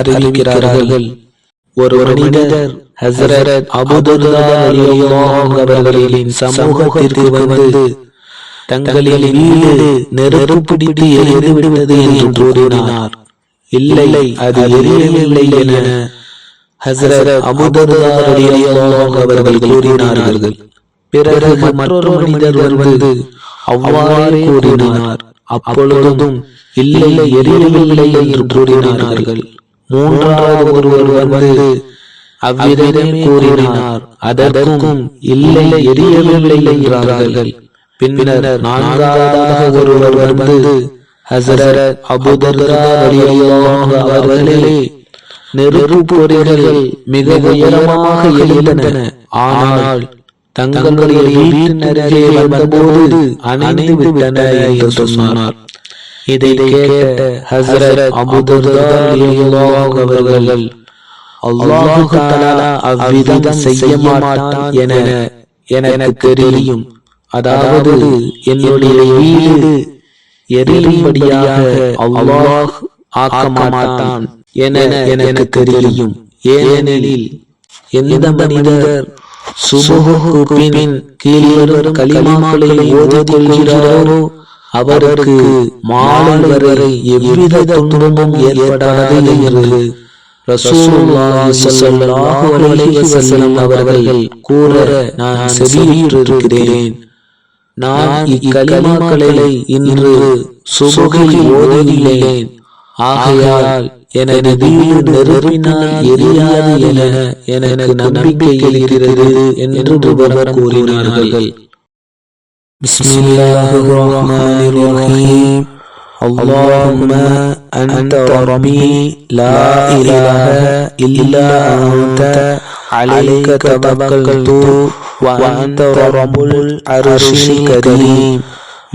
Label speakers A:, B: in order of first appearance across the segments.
A: அறிவிக்கிறார்கள். ஒரு மனிதர் ஹசரத் அபுதுர்தா சமூகத்திற்கு வந்து தங்களின் வீடு நெருப்பிடித்து எரிந்து விட்டது என்று கூறினார். இல்லை அது எரியவில்லை என ஹசரத் அபுதர்தா அவர்கள் கூறினார்கள். பிறகு மற்றொரு மனிதர் வந்து அவ்வாறே கூறினார். அப்பொழுதும் இல்லை எரியவில்லை என்று கூறினார்கள். மூன்றாவது ஒருவர் வந்து அவ்விதமே கூறினார் அதற்கும் இல்லை எரியவில்லை என்றார்கள். பின்னர் நான்காவதாக ஒருவர் வந்து ஹசரத் அபுதர்தா அவர்களே நெருப்பு பொறிகள் மிக உயரமாக எழுந்தன ஆனால் தங்களுடைய வீட்டின் அருகே வந்தபோது அணைந்து விட்டன என்று சொன்னார். இதை கேட்ட ஹசரத் அவர்கள் அல்லாஹு அவ்விதம் செய்ய மாட்டான் என எனக்கு தெரியும். அதாவது என்னுடைய வீடு எரியும்படியாக அல்லாஹ் ஆக்க மாட்டான் என எனக்கு தெரியும். ஏனெனில் எந்த மனிதர் சுபுகுக்கு பின் கீழ் வரும் ஓதிக் கொள்கிறாரோ அவருக்கு மாலை வரை எவ்வித துன்பமும் ஏற்படாது என்று அவர்கள் கூற நான் செவியுற்றிருக்கிறேன். நான் இக்கலிமாக்களை இன்று சுபுகில் ஓதியுள்ளேன். ஆகையால் எனது வீடு நெருப்பினால் எரியாது என எனக்கு நம்பிக்கை இருக்கிறது என்று கூறினார்கள். بسم الله الرحمن الرحيم. اللهم أنت ربي لا إله إلا أنت. عليك توكلت وأنت رب العرش الكريم.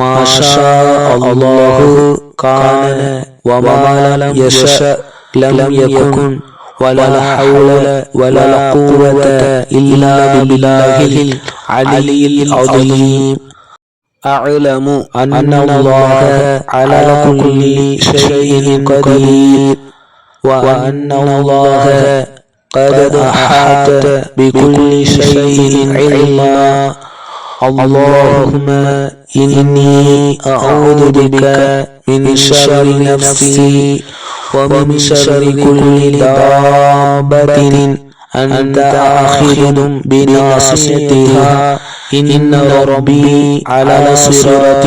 A: ما شاء الله كان وما لم يشاء لم يكن ولا حول ولا قوة إلا بالله العلي العظيم. أعلم أن الله على كل شيء قدير. وأن الله قد أحاط بكل شيء علما. اللهم إني أعوذ بك من شر نفسي ومن شر كل دابة. أنت آخذ بناصيتها. إن ربي على صراط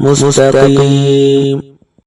A: مستقيم.